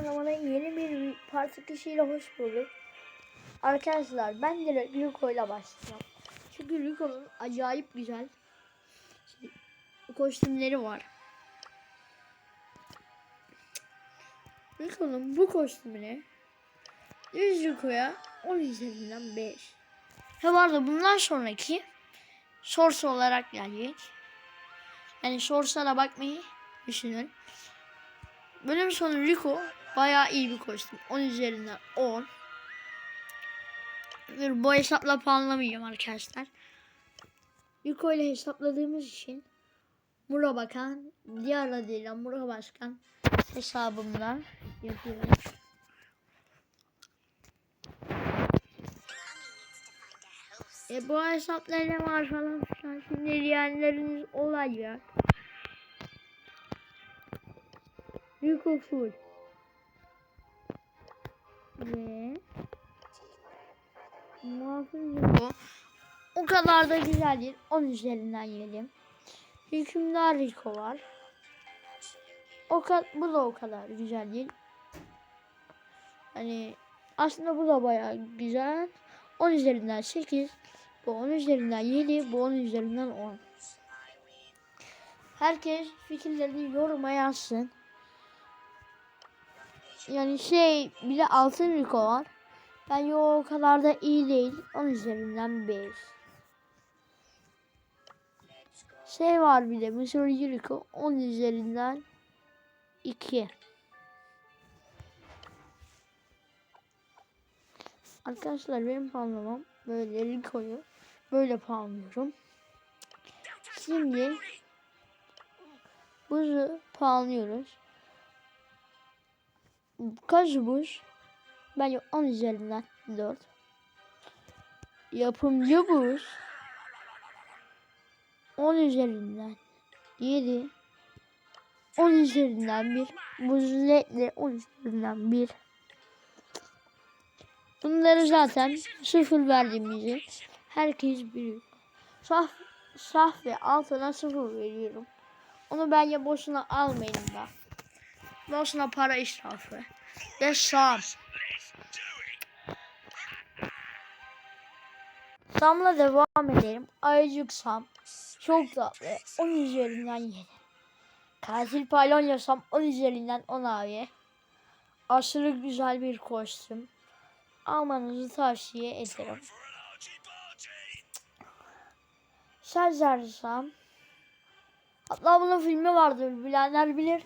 Parlamanın yeni bir parti kişiyle hoş bulduk. Arkadaşlar ben direkt Luko ile başlayacağım. Çünkü Luko'nun acayip güzel kostümleri var. Luko'nun bu kostümüne 100 Luko'ya 10 üzerinden 5. Ve var da bundan sonraki source olarak gelecek. Yani source'lara bakmayı düşünün. Bölüm sonu Rico bayağı iyi bir kostüm. 10 üzerinden 10. Dur, bu hesapla puanlamayacağım arkadaşlar. Rico ile hesapladığımız için Mura Bakan, diğer adıyla Mura Başkan hesabımdan yapıyorum. E bu hesapta ne var falan filan. Şimdi diyenleriniz olacak. Rico full. Ve muhafız. O kadar da güzel değil. 10 üzerinden yiyelim. Hükümdar Rico var. O bu da o kadar güzel değil. Hani aslında bu da bayağı güzel. 10 üzerinden 8. Bu 10 üzerinden 7. Bu 10 üzerinden 10. Herkes fikirlerini yoruma yazsın. Yani şey bir de altın Rico var. Ben yo o kadar da iyi değil. 10 üzerinden 5. Şey var bir de Missouri Rico 10 üzerinden 2. Arkadaşlar benim puanlamam böyle Rico'yu böyle puanlıyorum. Şimdi buzu puanlıyoruz. Kaç buz? Bence 10 üzerinden 4. Yapımcı buz 10 üzerinden 7. 10 üzerinden 1. Buz ledle 10 üzerinden 1. Bunları zaten sıfır verdiğimizi herkes biliyor. Saf, saf ve altına sıfır veriyorum. Onu bence boşuna almayın da. Boşuna para israfı. Ve Sam. Sam'la devam edelim. Ayıcık Sam. Çok tatlı. 10 üzerinden 7. Katil Palonya Sam 10 üzerinden 10 abi. Aşırı güzel bir kostüm. Almanızı tavsiye ederim. Sezer Sam. Hatta bunun filmi vardır bilenler bilir.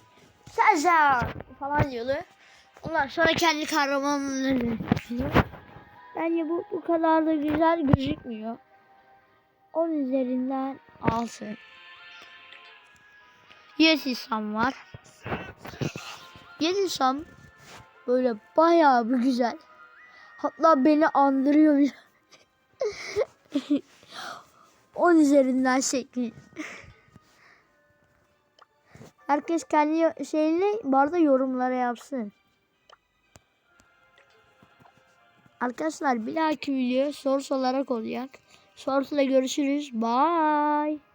Sezer falan diyordu. Ondan sonra kendi kahramanlarını. Bence bu bu kadar da güzel gözükmüyor. 10 üzerinden 6. Yesisam var. Yesisam böyle bayağı bir güzel. Hatta beni andırıyor. 10 üzerinden 8. Herkes kendi şeyini bu arada yorumlara yapsın. Arkadaşlar bir dahaki video soru olarak olacak. Sorusuyla görüşürüz. Bye.